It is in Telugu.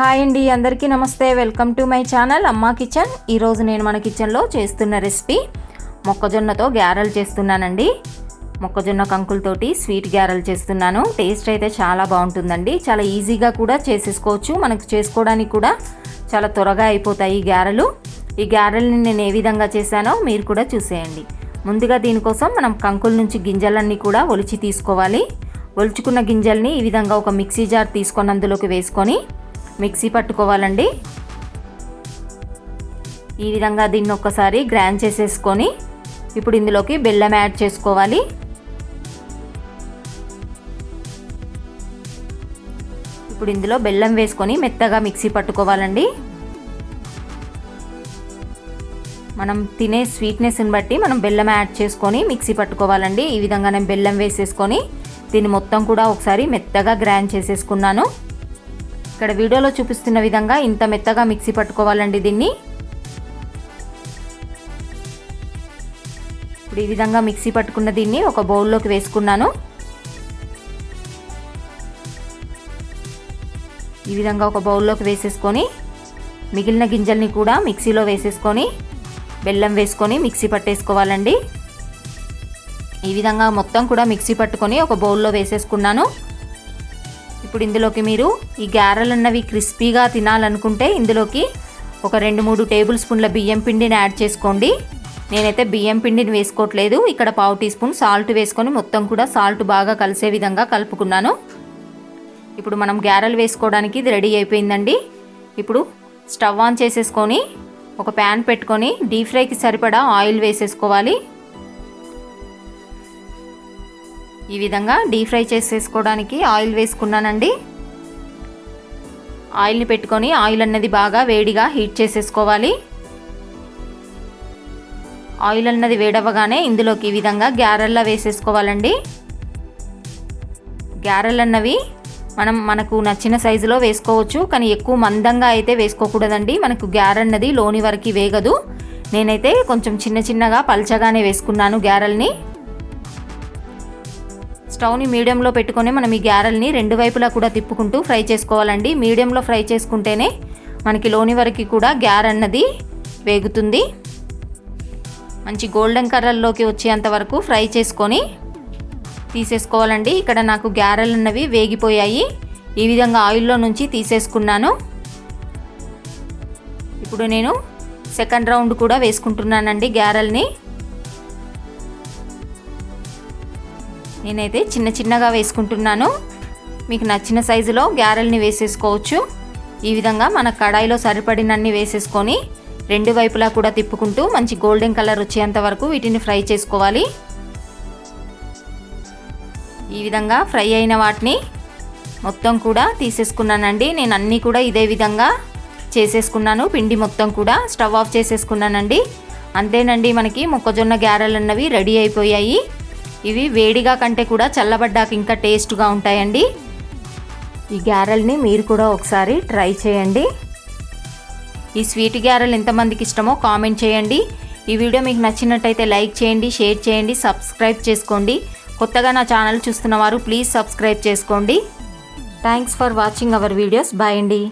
హాయ్ అండి అందరికీ నమస్తే. Welcome to my channel Amma kitchen. ఈరోజు నేను మన కిచెన్లో చేస్తున్న రెసిపీ మొక్కజొన్నతో గ్యారెలు చేస్తున్నానండి. మొక్కజొన్న కంకులతోటి స్వీట్ గ్యారలు చేస్తున్నాను. టేస్ట్ అయితే చాలా బాగుంటుందండి. చాలా ఈజీగా కూడా చేసేసుకోవచ్చు. మనకు చేసుకోవడానికి కూడా చాలా త్వరగా అయిపోతాయి ఈ గ్యారెలు ఈ గ్యారల్ని నేను ఏ విధంగా చేశానో మీరు కూడా చూసేయండి. ముందుగా దీనికోసం మనం కంకుల నుంచి గింజలన్నీ కూడా ఒలిచి తీసుకోవాలి. ఒలుచుకున్న గింజల్ని ఈ విధంగా ఒక మిక్సీ జార్ తీసుకొని అందులోకి వేసుకొని మిక్సీ పట్టుకోవాలండి. ఈ విధంగా దీన్ని ఒక్కసారి గ్రైండ్ చేసేసుకొని ఇప్పుడు ఇందులోకి బెల్లం యాడ్ చేసుకోవాలి. ఇప్పుడు ఇందులో బెల్లం వేసుకొని మెత్తగా మిక్సీ పట్టుకోవాలండి. మనం తినే స్వీట్నెస్ని బట్టి మనం బెల్లం యాడ్ చేసుకొని మిక్సీ పట్టుకోవాలండి. ఈ విధంగా నేను బెల్లం వేసేసుకొని దీన్ని మొత్తం కూడా ఒకసారి మెత్తగా గ్రైండ్ చేసేసుకున్నాను. ఇక్కడ వీడియోలో చూపిస్తున్న విధంగా ఇంత మెత్తగా మిక్సీ పట్టుకోవాలండి దీన్ని. ఇప్పుడు ఈ విధంగా మిక్సీ పట్టుకున్న దీన్ని ఒక బౌల్లోకి వేసుకున్నాను. ఈ విధంగా ఒక బౌల్లోకి వేసేసుకొని మిగిలిన గింజల్ని కూడా మిక్సీలో వేసేసుకొని బెల్లం వేసుకొని మిక్సీ పట్టేసుకోవాలండి. ఈ విధంగా మొత్తం కూడా మిక్సీ పట్టుకొని ఒక బౌల్లో వేసేసుకున్నాను. ఇప్పుడు ఇందులోకి మీరు ఈ గారెలు అన్నవి క్రిస్పీగా తినాలనుకుంటే ఇందులోకి ఒక రెండు మూడు టేబుల్ స్పూన్ల బియ్యం పిండిని యాడ్ చేసుకోండి. నేనైతే బియ్యం పిండిని వేసుకోవట్లేదు. ఇక్కడ పావు టీ స్పూన్ సాల్ట్ వేసుకొని మొత్తం కూడా సాల్ట్ బాగా కలిసే విధంగా కలుపుకున్నాను. ఇప్పుడు మనం గ్యారెలు వేసుకోవడానికి ఇది రెడీ అయిపోయిందండి. ఇప్పుడు స్టవ్ ఆన్ చేసేసుకొని ఒక ప్యాన్ పెట్టుకొని డీప్ ఫ్రైకి సరిపడా ఆయిల్ వేసేసుకోవాలి. ఈ విధంగా డీప్ ఫ్రై చేసేసుకోవడానికి ఆయిల్ వేసుకున్నానండి. ఆయిల్ని పెట్టుకొని ఆయిల్ అన్నది బాగా వేడిగా హీట్ చేసేసుకోవాలి. ఆయిల్ అన్నది వేడవగానే ఇందులోకి ఈ విధంగా గ్యారెల్లా వేసేసుకోవాలండి. గ్యారెల్ అన్నవి మనం మనకు నచ్చిన సైజులో వేసుకోవచ్చు కానీ ఎక్కువ మందంగా అయితే వేసుకోకూడదండి. మనకు గ్యారన్నది లోని వరకు వేగదు. నేనైతే కొంచెం చిన్న చిన్నగా పల్చగానే వేసుకున్నాను గ్యారెల్ని స్టవ్ని మీడియంలో పెట్టుకొని మనం ఈ గ్యారెల్ని రెండు వైపులా కూడా తిప్పుకుంటూ ఫ్రై చేసుకోవాలండి. మీడియంలో ఫ్రై చేసుకుంటేనే మనకి లోని వరకు కూడా గ్యార్ అన్నది వేగుతుంది. మంచి గోల్డెన్ కలర్లోకి వచ్చేంత వరకు ఫ్రై చేసుకొని తీసేసుకోవాలండి. ఇక్కడ నాకు గ్యారెలు అన్నవి వేగిపోయాయి. ఈ విధంగా ఆయిల్లో నుంచి తీసేసుకున్నాను. ఇప్పుడు నేను సెకండ్ రౌండ్ కూడా వేసుకుంటున్నానండి గ్యారెల్ని నేనైతే చిన్న చిన్నగా వేసుకుంటున్నాను. మీకు నచ్చిన సైజులో గ్యారెల్ని వేసేసుకోవచ్చు. ఈ విధంగా మన కడాయిలో సరిపడినన్ని వేసేసుకొని రెండు వైపులా కూడా తిప్పుకుంటూ మంచి గోల్డెన్ కలర్ వచ్చేంత వరకు వీటిని ఫ్రై చేసుకోవాలి. ఈ విధంగా ఫ్రై అయిన వాటిని మొత్తం కూడా తీసేసుకున్నానండి. నేను అన్నీ కూడా ఇదే విధంగా చేసేసుకున్నాను. పిండి మొత్తం కూడా స్టవ్ ఆఫ్ చేసేసుకున్నానండి. అంతేనండి మనకి మొక్కజొన్న గ్యారెలు అన్నవి రెడీ అయిపోయాయి. ఇవి వేడిగా కంటే కూడా చల్లబడ్డాక ఇంకా టేస్ట్గా ఉంటాయండి. ఈ గ్యారెల్ని మీరు కూడా ఒకసారి ట్రై చేయండి. ఈ స్వీట్ గ్యారెల్ ఎంతమందికి ఇష్టమో కామెంట్ చేయండి. ఈ వీడియో మీకు నచ్చినట్టయితే లైక్ చేయండి షేర్ చేయండి సబ్స్క్రైబ్ చేసుకోండి. కొత్తగా నా ఛానల్ చూస్తున్నవారు ప్లీజ్ సబ్స్క్రైబ్ చేసుకోండి. Thanks for watching our videos. Bye అండి.